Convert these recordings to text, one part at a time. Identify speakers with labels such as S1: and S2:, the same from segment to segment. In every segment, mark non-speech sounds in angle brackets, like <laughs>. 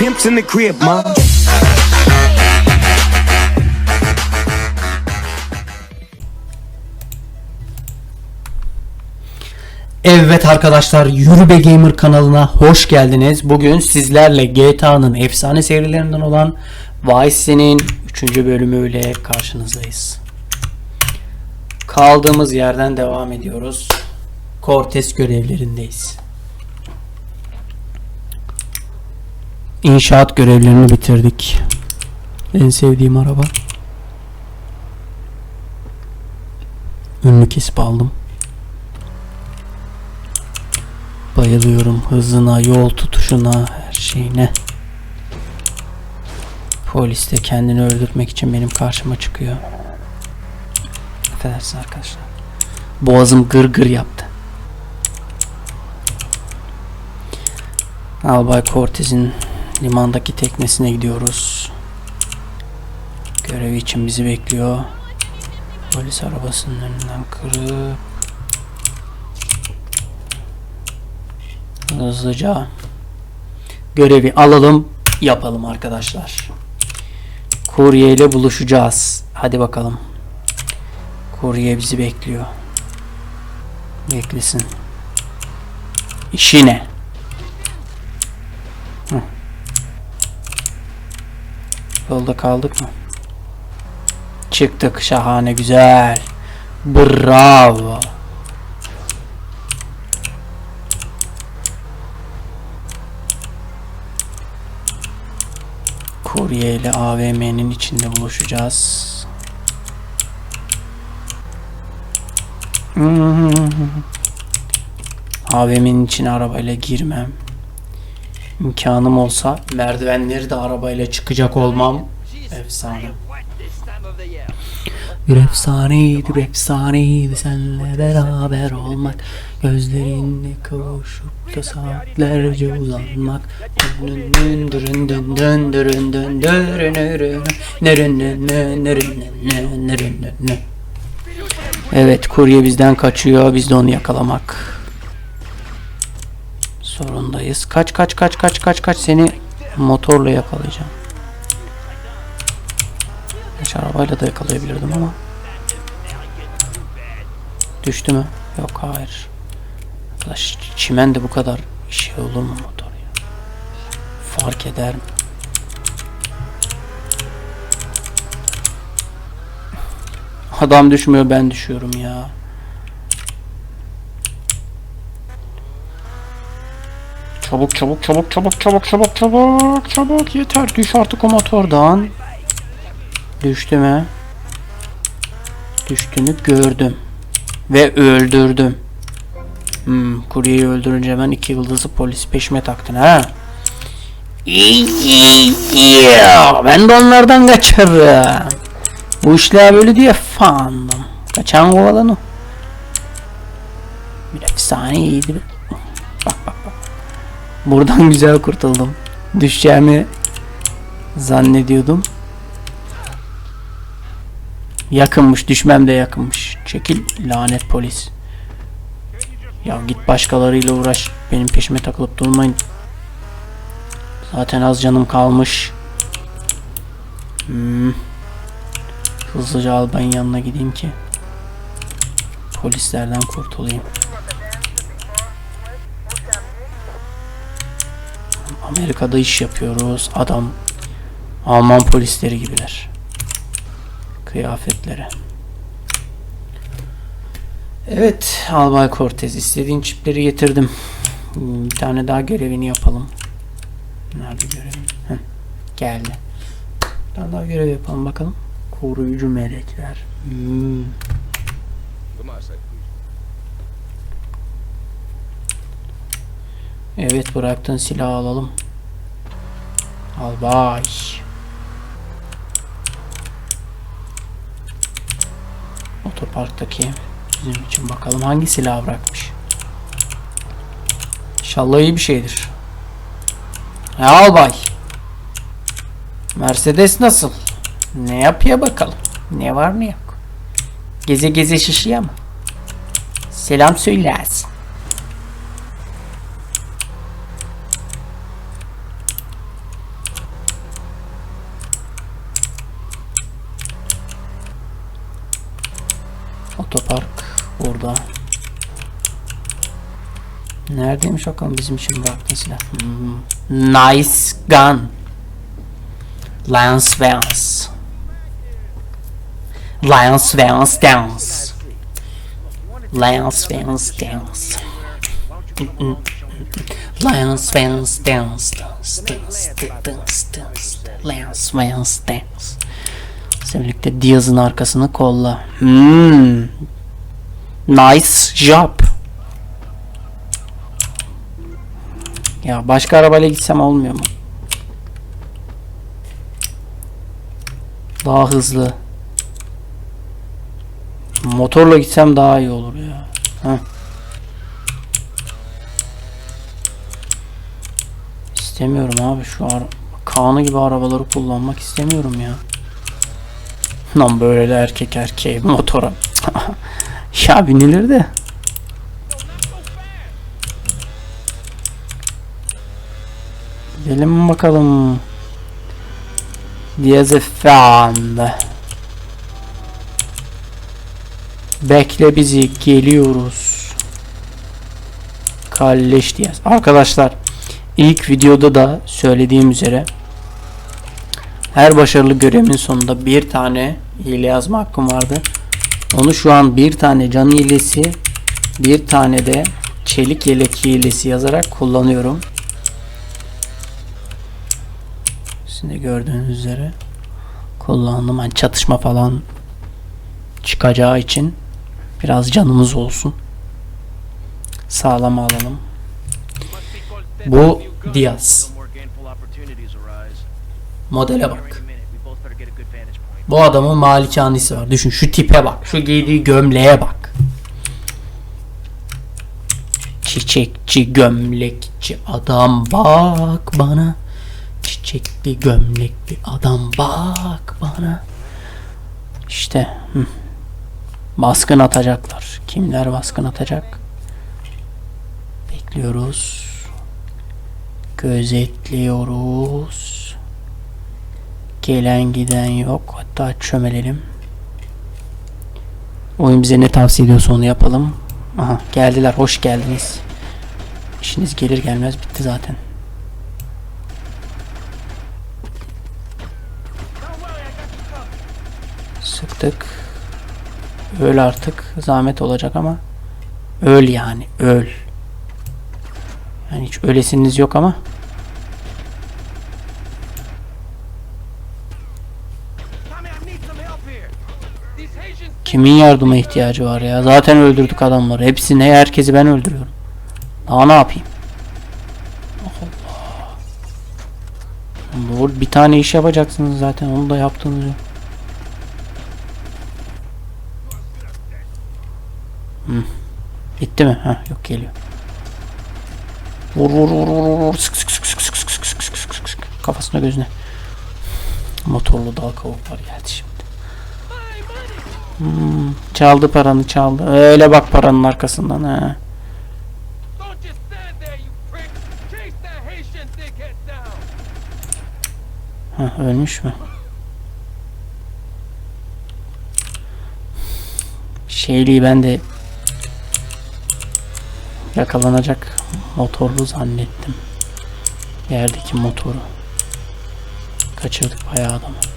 S1: Pimps in the crib, ma.
S2: Evet arkadaşlar Yürübe Gamer kanalına hoş geldiniz. Bugün sizlerle GTA'nın efsane serilerinden olan Vice City'nin 3. bölümüyle karşınızdayız. Kaldığımız yerden devam ediyoruz. Cortez görevlerindeyiz. İnşaat görevlerini bitirdik. En sevdiğim araba. Ünlü kesip aldım. Bayılıyorum hızına, yol tutuşuna, her şeyine. Polis de kendini öldürtmek için benim karşıma çıkıyor. Affedersin arkadaşlar. Boğazım gır gır yaptı. Albay Cortez'in limandaki teknesine gidiyoruz. Görevi için bizi bekliyor. Polis arabasının önünden kırıp hızlıca görevi alalım yapalım arkadaşlar. Kurye ile buluşacağız. Hadi bakalım. Kurye bizi bekliyor. Beklesin. İşine. Hı. Yolda kaldık mı? Çıktık şahane güzel. Bravo. Kurye ile AVM'nin içinde buluşacağız. <laughs> AVM'nin içine arabayla girmem. İmkanım olsa merdivenleri de arabayla çıkacak olmam efsane. Bir efsaneydi, bir efsaneydi senle beraber olmak. Gözlerinle kavuşup da saatlerce uzanmak. Evet kurye bizden kaçıyor biz de onu yakalamak. Zorundayız kaç kaç kaç kaç kaç kaç seni motorla yakalayacağım Geç arabayla da yakalayabilirdim ama. Düştü mü? Yok hayır. Arkadaş çimen de bu kadar şey olur mu motor ya? Fark eder mi? Adam düşmüyor ben düşüyorum ya. Çabuk çabuk çabuk çabuk çabuk çabuk çabuk çabuk yeter düş artık o motordan. Düştü mü? Düştüğünü gördüm. Ve öldürdüm. Hmm, kuryeyi öldürünce hemen iki yıldızı polis peşime taktın ha. Ben de onlardan kaçarım. Bu işler böyle diye fandım. Kaçan kovalan o. Bir bak bak. Buradan güzel kurtuldum. Düşeceğimi zannediyordum. Yakınmış düşmem de yakınmış. Çekil lanet polis. Ya git başkalarıyla uğraş. Benim peşime takılıp durmayın. Zaten az canım kalmış. Hmm. Hızlıca albayın yanına gideyim ki. Polislerden kurtulayım. Amerika'da iş yapıyoruz. Adam Alman polisleri gibiler kıyafetlere. Evet Albay Cortez istediğin çipleri getirdim. Bir tane daha görevini yapalım. Nerede görevin? Heh, geldi. Bir tane daha görev yapalım bakalım. Koruyucu melekler. Hmm. Evet bıraktığın silahı alalım. Albay. Otoparktaki bizim için bakalım hangi silah bırakmış. İnşallah iyi bir şeydir. Ya albay. Mercedes nasıl? Ne yapıyor bakalım? Ne var ne yok? Geze geze şişiyor mu? Selam söylersin. Otopark burada. Neredeymiş bakalım bizim için bıraktığın silah. Hmm. Nice gun. Lions Vance. Lions Vance Dance. Lions Vance Dance. Lions Vance Dance. Dance, dance, dance, dance. Lions Vance Dance. Sen birlikte Diaz'ın arkasını kolla. Hmm. Nice job. Ya başka arabayla gitsem olmuyor mu? Daha hızlı. Motorla gitsem daha iyi olur ya. Heh. İstemiyorum abi şu ara Kaan'ı gibi arabaları kullanmak istemiyorum ya. Lan böyle de erkek erkeğe motora. <laughs> ya binilir de. Gidelim bakalım. Diaz Efendi. Bekle bizi geliyoruz. Kalleş Diaz. Arkadaşlar ilk videoda da söylediğim üzere her başarılı görevin sonunda bir tane hile yazma hakkım vardı. Onu şu an bir tane can hilesi bir tane de çelik yelek hilesi yazarak kullanıyorum. De gördüğünüz üzere kullandım. Hani çatışma falan çıkacağı için biraz canımız olsun. Sağlam alalım. Bu Diaz. Modele bak. Bu adamın malikanesi var. Düşün şu tipe bak. Şu giydiği gömleğe bak. Çiçekçi gömlekçi adam bak bana. Çiçekli gömlekli adam bak bana. İşte hı. baskın atacaklar. Kimler baskın atacak? Bekliyoruz. Gözetliyoruz. Gelen giden yok. Hatta çömelelim. Oyun bize ne tavsiye ediyorsa onu yapalım. Aha geldiler. Hoş geldiniz. İşiniz gelir gelmez bitti zaten. Sıktık. Öl artık. Zahmet olacak ama. Öl yani. Öl. Yani hiç ölesiniz yok ama. Kimin yardıma ihtiyacı var ya? Zaten öldürdük adamları. Hepsini, herkesi ben öldürüyorum. Daha ne yapayım? Allah. Bir tane iş yapacaksınız zaten. Onu da yaptınız yok. Hı. Bitti mi? Ha yok geliyor. Vur vur vur vur vur. Sık sık sık sık sık sık sık sık sık. Kafasına gözüne. Motorlu dal kavuklar geldi şimdi. Hmm, çaldı paranı çaldı. Öyle bak paranın arkasından ha. Ha, ölmüş mü? Şeyliği ben de yakalanacak motorlu zannettim. Yerdeki motoru. Kaçırdık bayağı adamı.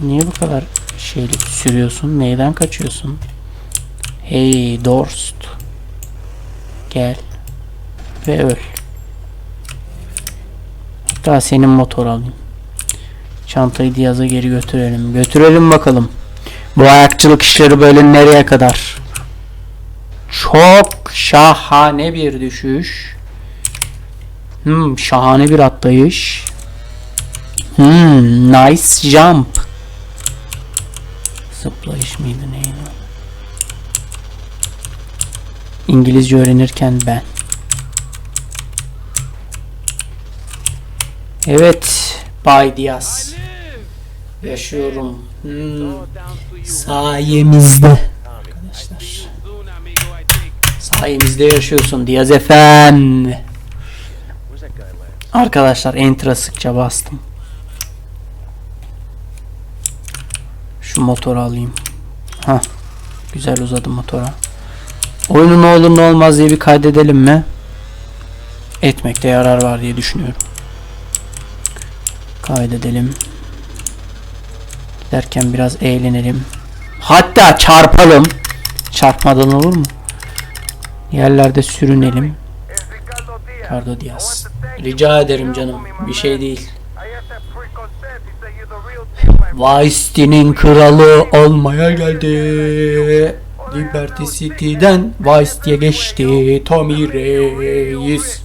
S2: Niye bu kadar şeylik sürüyorsun? Neyden kaçıyorsun? Hey Dorst. Gel. Ve öl. Hatta senin motor alayım. Çantayı Diyaz'a geri götürelim. Götürelim bakalım. Bu ayakçılık işleri böyle nereye kadar? Çok şahane bir düşüş. Hmm, şahane bir atlayış. Hmm, nice jump. Zıplayış mıydı neydi? İngilizce öğrenirken ben. Evet Bay Diaz. Yaşıyorum. Hmm. Sayemizde. Arkadaşlar. Sayemizde yaşıyorsun Diaz
S1: efendim.
S2: Arkadaşlar enter'a sıkça bastım. Şu motoru alayım. Ha, güzel uzadı motora. Oyunun ne olur ne olmaz diye bir kaydedelim mi? Etmekte yarar var diye düşünüyorum. Kaydedelim. Giderken biraz eğlenelim. Hatta çarpalım. Çarpmadan olur mu? Yerlerde sürünelim. Ricardo Diaz. Rica ederim canım. Bir şey değil. Vice kralı olmaya geldi. Liberty City'den Vice City'ye geçti. Tommy Reis.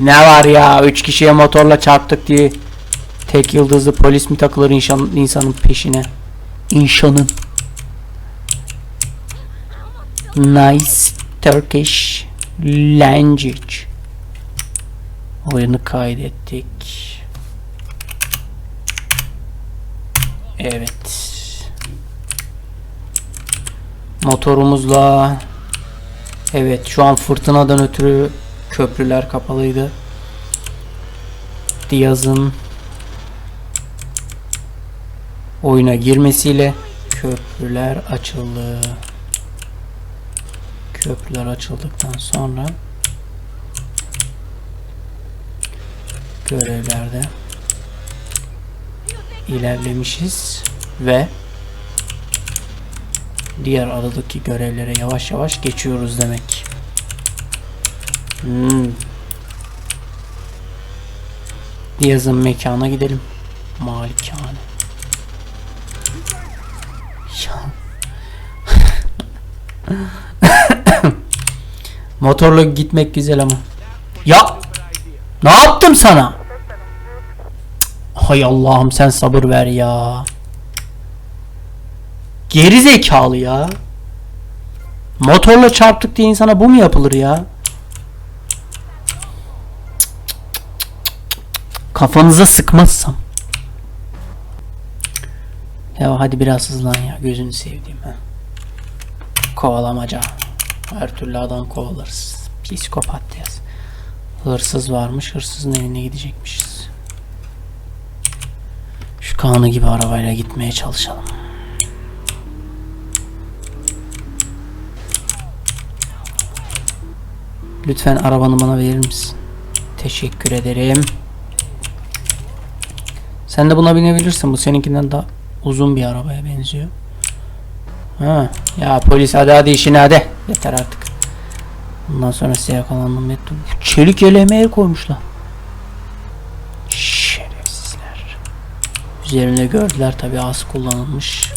S2: Ne var ya? Üç kişiye motorla çarptık diye tek yıldızlı polis mi takılır insan, insanın peşine? İnşanın. Nice Turkish language. Oyunu kaydettik. Evet. Motorumuzla Evet şu an fırtınadan ötürü köprüler kapalıydı. Diaz'ın oyuna girmesiyle köprüler açıldı. Köprüler açıldıktan sonra görevlerde ilerlemişiz ve diğer adadaki görevlere yavaş yavaş geçiyoruz demek. Hmm. Diaz'ın mekana gidelim. Malikane. Ya. <laughs> Motorla gitmek güzel ama. Ya ne yaptım sana? Hay Allah'ım sen sabır ver ya. Geri zekalı ya. Motorla çarptık diye insana bu mu yapılır ya? Kafanıza sıkmazsam. Ya hadi biraz hızlan ya gözünü sevdiğim ha. Kovalamaca. Her türlü adam kovalarız. Psikopat yaz. Hırsız varmış. Hırsızın evine gidecekmişiz. Şu kanı gibi arabayla gitmeye çalışalım. Lütfen arabanı bana verir misin? Teşekkür ederim. Sen de buna binebilirsin. Bu seninkinden daha uzun bir arabaya benziyor. Ha, ya polis hadi hadi işine hadi. Yeter artık. Bundan sonra size yakalandım. Metro. Çelik yeleğime el koymuşlar. Şerefsizler. Üzerinde gördüler tabi az kullanılmış.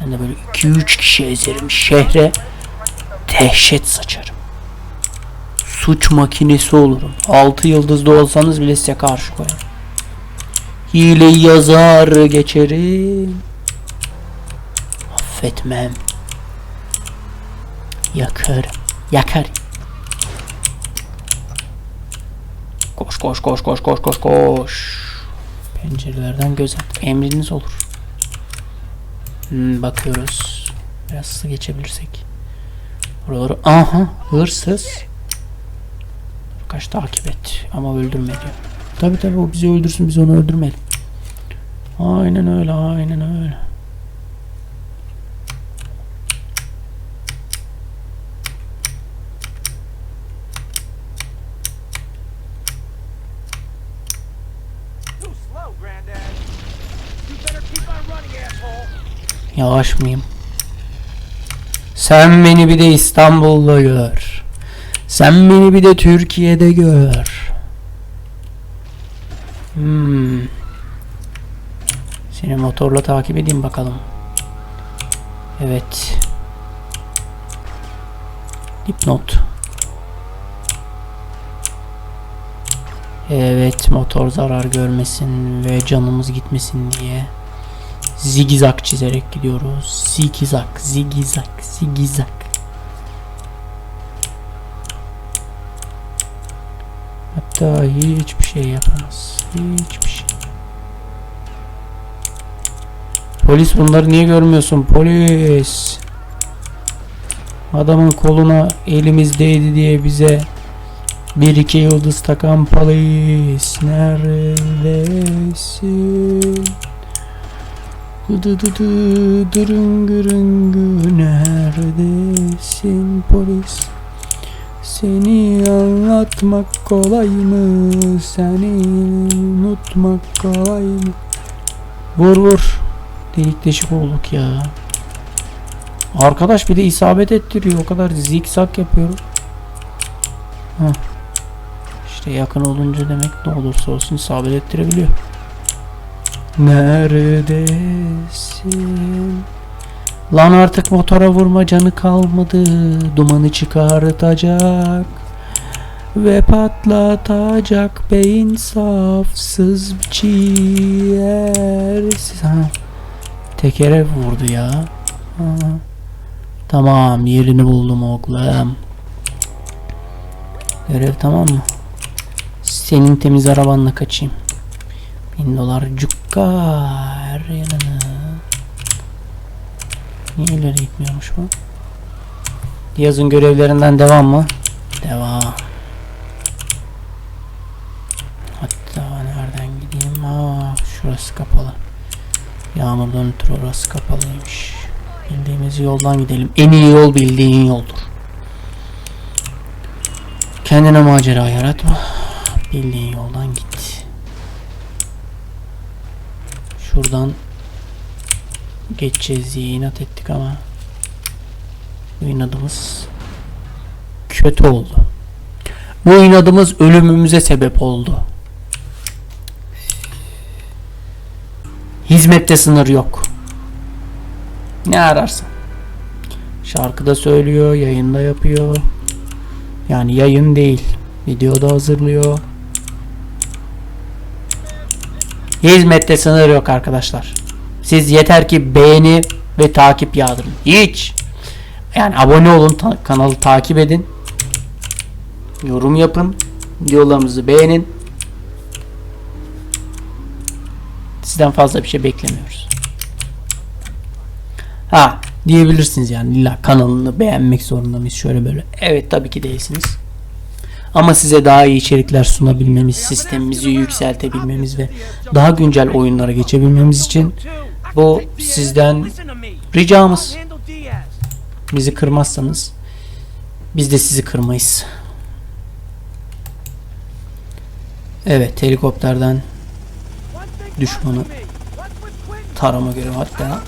S2: Ben de böyle 2-3 kişi ezerim şehre. Dehşet saçarım. Suç makinesi olurum. 6 yıldızda olsanız bile size karşı koyarım. Hileyi yazar geçerim. Affetmem. Yakarım. Yakarım. Koş koş koş koş koş koş koş. Pencerelerden göz at. Emriniz olur. Hmm, bakıyoruz. Biraz hızlı geçebilirsek. Buraları aha hırsız. Kaç takip et ama öldürme diyor. Tabi tabi o bizi öldürsün biz onu öldürmeyelim. Aynen öyle aynen öyle. Yavaş mıyım? Sen beni bir de İstanbul'da gör. Sen beni bir de Türkiye'de gör. Hmm. Seni motorla takip edeyim bakalım. Evet. Dipnot. Evet motor zarar görmesin ve canımız gitmesin diye zigzag çizerek gidiyoruz. Zigzag, zigzag, zigzag. Hatta hiçbir şey yapamaz. Hiçbir şey. Polis bunları niye görmüyorsun? Polis. Adamın koluna elimiz değdi diye bize Bir iki yıldız takan polis neredesin? Dı dı dı dı dırın gırın gı neredesin polis? Seni anlatmak kolay mı? Seni unutmak kolay mı? Vur vur. Delik deşik olduk ya. Arkadaş bir de isabet ettiriyor. O kadar zikzak yapıyorum. Heh. İşte yakın olunca demek ne olursa olsun isabet ettirebiliyor. Neredesin? Lan artık motora vurma canı kalmadı. Dumanı çıkartacak. Ve patlatacak beyin safsız ciğersiz. Ha. Tekere vurdu ya. Ha. Tamam yerini buldum oğlum. Görev tamam mı? Senin temiz arabanla kaçayım. Bin dolar cukka her yanına. Niye ileri gitmiyormuş bu? Yazın görevlerinden devam mı? Devam. Hatta nereden gideyim? Aa, şurası kapalı. Yağmurdan ötürü orası kapalıymış. Bildiğimiz yoldan gidelim. En iyi yol bildiğin yoldur. Kendine macera yaratma. Bildiğin yoldan git. Şuradan geçeceğiz diye inat ettik ama bu inadımız kötü oldu. Bu inadımız ölümümüze sebep oldu. Hizmette sınır yok. Ne ararsan. Şarkıda söylüyor, yayında yapıyor. Yani yayın değil. Videoda hazırlıyor. Hizmette sınır yok arkadaşlar. Siz yeter ki beğeni ve takip yağdırın. Hiç. Yani abone olun, ta- kanalı takip edin. Yorum yapın. Videolarımızı beğenin. Sizden fazla bir şey beklemiyoruz. Ha diyebilirsiniz yani illa kanalını beğenmek zorunda mıyız şöyle böyle. Evet tabii ki değilsiniz. Ama size daha iyi içerikler sunabilmemiz, sistemimizi yükseltebilmemiz ve daha güncel oyunlara geçebilmemiz için bu sizden ricamız. bizi kırmazsanız biz de sizi kırmayız. Evet helikopterden düşmanı tarama göre hatta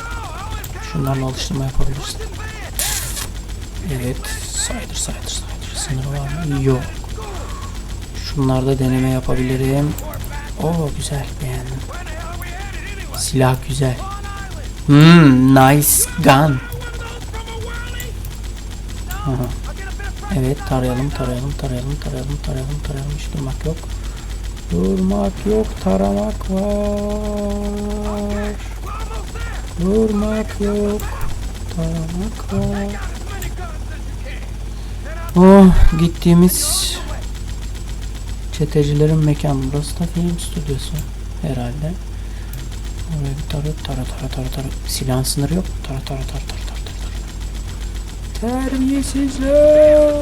S2: şunlarla alıştırma yapabilirsin. Evet saydır saydır saydır sınırı var mı? Yok. Şunlarda deneme yapabilirim. Oo güzel beğendim. Silah güzel. Hmm nice gun. Evet tarayalım tarayalım tarayalım tarayalım tarayalım tarayalım hiç durmak yok. Durmak yok taramak var. Durmak yok taramak var. Oh gittiğimiz çetecilerin mekanı burası da film stüdyosu herhalde. Oraya bir tara tara tara tara tara silahın sınırı yok mu? Tara tara tara tara tara tara. Terbiyesizler.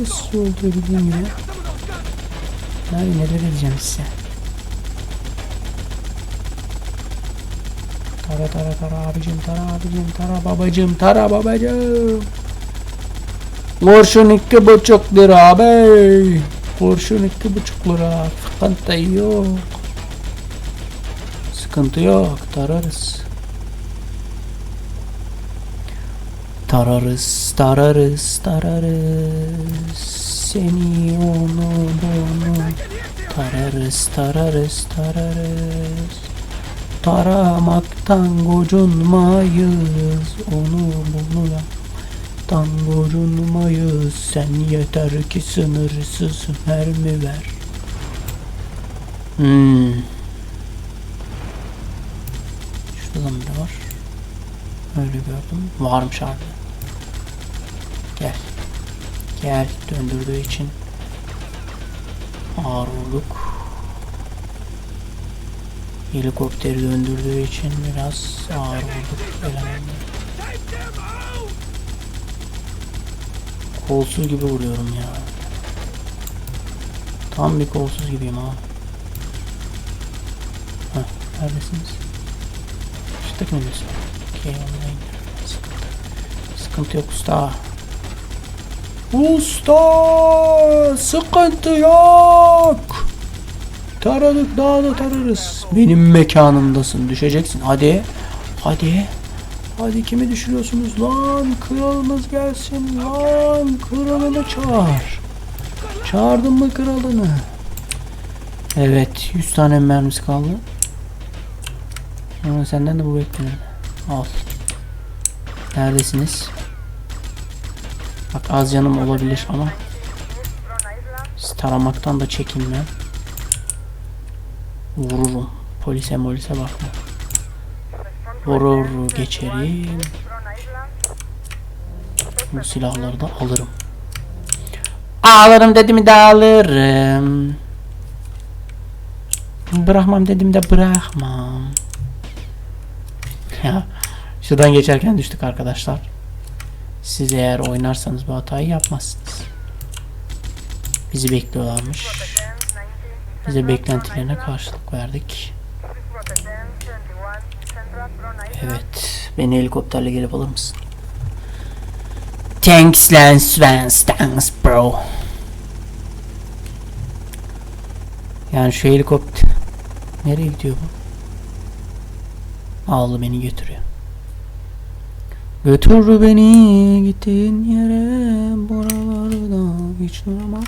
S2: Nasıl oldu bildiğin gibi. Abi neler edeceğim size. Tara tara tara abicim tara abicim tara babacım tara babacım. Kurşun iki buçuk lira abi. Kurşun iki buçuk lira. Sıkıntı yok. Sıkıntı yok. Tararız. Tararız, tararız, tararız. Seni onu bunu. Tararız, tararız, tararız. Taramaktan gocunmayız. Onu bunu ya. Tan gocunmayız. Sen yeter ki sınırsız mermi ver. Hmm. Şurada mı var? Öyle gördüm. Varmış abi. Gel. Gel döndürdüğü için ağır vurduk. Helikopteri döndürdüğü için biraz ağır vurduk elemanları. Kolsuz gibi vuruyorum ya. Tam bir kolsuz gibiyim ha. Heh, neredesiniz? Çıktık mı biz? Okey, online. Sıkıntı. Sıkıntı yok usta. Usta! Sıkıntı yok! Taradık daha da tararız. Benim mekanımdasın. Düşeceksin. Hadi. Hadi. Hadi kimi düşürüyorsunuz lan? Kralımız gelsin lan. Kralını çağır. Çağırdın mı kralını? Evet. 100 tane mermisi kaldı. Ama senden de bu beklenir. Al. Neredesiniz? Bak az canım olabilir ama taramaktan da çekinmem. Vururum. Polise molise bakma. Vurur geçerim. Bu silahları da alırım. Alırım dedim de alırım. Bırakmam dedim de bırakmam. Ya şuradan geçerken düştük arkadaşlar. Siz eğer oynarsanız bu hatayı yapmazsınız. Bizi bekliyorlarmış. Bize beklentilerine karşılık verdik. Evet. Beni helikopterle gelip alır mısın? Thanks lan Svens. Thanks bro. Yani şu helikopter... Nereye gidiyor bu? Aldı beni götürüyor. Götür beni gittiğin yere buralarda hiç durama.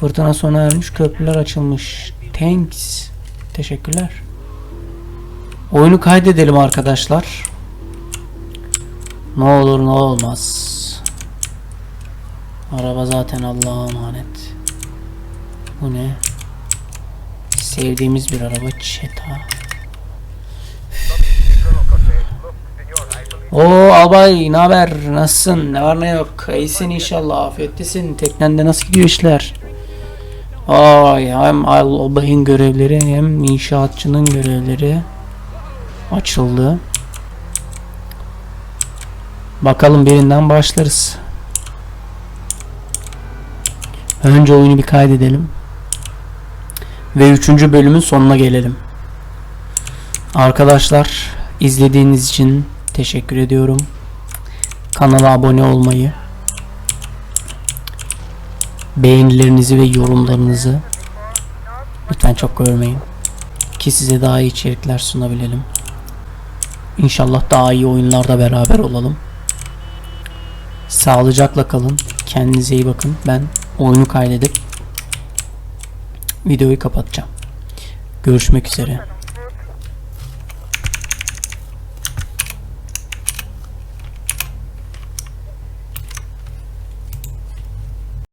S2: Fırtına sona ermiş köprüler açılmış. Thanks. Teşekkürler. Oyunu kaydedelim arkadaşlar. Ne olur ne olmaz. Araba zaten Allah'a emanet. Bu ne? Sevdiğimiz bir araba Çeta. Oo albay ne haber? Nasılsın? Ne var ne yok? İyisin inşallah. Afiyettesin. Teknende nasıl gidiyor işler? Ay hem albayın görevleri hem inşaatçının görevleri açıldı. Bakalım birinden başlarız. Önce oyunu bir kaydedelim. Ve 3. bölümün sonuna gelelim. Arkadaşlar izlediğiniz için teşekkür ediyorum. Kanala abone olmayı, beğenilerinizi ve yorumlarınızı lütfen çok görmeyin. Ki size daha iyi içerikler sunabilelim. İnşallah daha iyi oyunlarda beraber olalım. Sağlıcakla kalın. Kendinize iyi bakın. Ben oyunu kaydedip videoyu kapatacağım. Görüşmek üzere.